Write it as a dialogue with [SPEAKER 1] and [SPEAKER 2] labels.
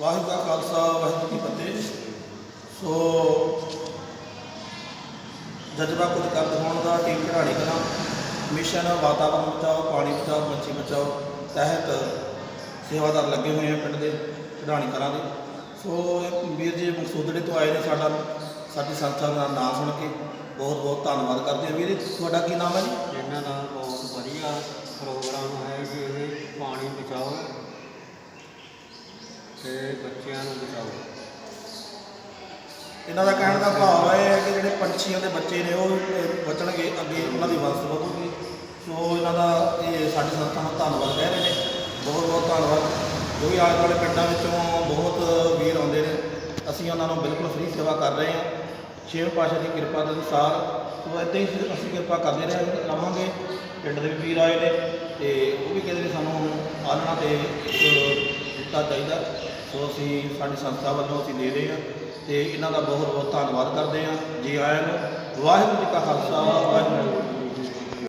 [SPEAKER 1] ਵਾਹਿਗੁਰੂ ਦਾ ਖਾਲਸਾ, ਵਾਹਿਗੁਰੂ ਜੀ ਕੀ ਫਤਿਹ। ਸੋ ਜਜ਼ਬਾ ਕੁਝ ਕਰ ਦਿਖਾਉਣ ਦਾ ਟੀਮ ਕਢਾਣੀ ਕਰਾਂ ਮਿਸ਼ਨ ਵਾਤਾਵਰਣ ਬਚਾਓ, ਪਾਣੀ ਬਚਾਓ, ਪੰਛੀ ਬਚਾਓ, ਤਹਿਤ ਸੇਵਾਦਾਰ ਲੱਗੇ ਹੋਏ ਆ ਪਿੰਡ ਦੇ ਕਢਾਣੀ ਕਰਾਂ ਦੇ। ਸੋ ਵੀਰ ਜੀ ਮਕਸੂਦੜੇ ਤੋਂ ਆਏ ਨੇ ਸਾਡਾ, ਸਾਡੀ ਸੰਸਥਾ ਦਾ ਨਾਮ ਸੁਣ ਕੇ ਬਹੁਤ ਬਹੁਤ ਧੰਨਵਾਦ ਕਰਦੇ ਹਾਂ ਵੀਰ ਜੀ ਤੁਹਾਡਾ ਕੀ ਨਾਮ ਹੈ ਜੀ?
[SPEAKER 2] ਇਹਨਾਂ ਦਾ ਬਹੁਤ ਵਧੀਆ ਪ੍ਰੋਗਰਾਮ ਹੈ ਜੀ ਇਹ ਪਾਣੀ ਬਚਾਓ ਤੇ ਬੱਚਿਆਂ ਨੂੰ ਬਚਾਓ।
[SPEAKER 1] ਇਹਨਾਂ ਦਾ ਕਹਿਣ ਦਾ ਭਾਵ ਇਹ ਹੈ ਕਿ ਜਿਹੜੇ ਪੰਛੀਆਂ ਦੇ ਬੱਚੇ ਨੇ, ਉਹ ਬਚਣਗੇ ਅੱਗੇ ਉਹਨਾਂ ਦੀ ਵੰਸ਼ ਵਧੂਗੀ। ਸੋ ਇਹਨਾਂ ਦਾ ਇਹ ਸਾਡੀ ਸੰਸਥਾ ਦਾ ਧੰਨਵਾਦ ਕਹਿ ਰਹੇ ਨੇ। ਬਹੁਤ ਬਹੁਤ ਧੰਨਵਾਦ। ਜੋ ਵੀ ਆਲੇ ਦੁਆਲੇ ਪਿੰਡਾਂ ਵਿੱਚੋਂ ਬਹੁਤ ਵੀਰ ਆਉਂਦੇ ਨੇ। ਅਸੀਂ ਉਹਨਾਂ ਨੂੰ ਬਿਲਕੁਲ ਫ੍ਰੀ ਸੇਵਾ ਕਰ ਰਹੇ ਹਾਂ। ਛੇਵੇਂ ਪਾਸ਼ਾ ਦੀ ਕਿਰਪਾ ਦੇ ਅਨੁਸਾਰ ਸੋ ਇੱਦਾਂ ਹੀ ਅਸੀਂ ਕਿਰਪਾ ਕਰਦੇ ਰਹੇ ਰਵਾਂਗੇ ਪਿੰਡ ਦੇ ਵੀਰ ਆਏ ਨੇ ਤੇ ਉਹ ਵੀ ਕਹਿੰਦੇ ਨੇ ਸਾਨੂੰ ਆਲਣਾ ਤੇ ਦਿੱਤਾ ਚਾਹੀਦਾ। ਸੋ ਅਸੀਂ ਸਾਡੀ ਸੰਸਥਾ ਵੱਲੋਂ ਅਸੀਂ ਦੇ ਰਹੇ ਹਾਂ ਤੇ ਇਹਨਾਂ ਦਾ ਬਹੁਤ ਬਹੁਤ ਧੰਨਵਾਦ ਕਰਦੇ ਹਾਂ। ਜੀ ਆਇਆਂ ਨੂੰ ਵਾਹਿਗੁਰੂ ਜੀ ਕਾ ਖਾਲਸਾ, ਵਾਹਿਗੁਰੂ ਜੀ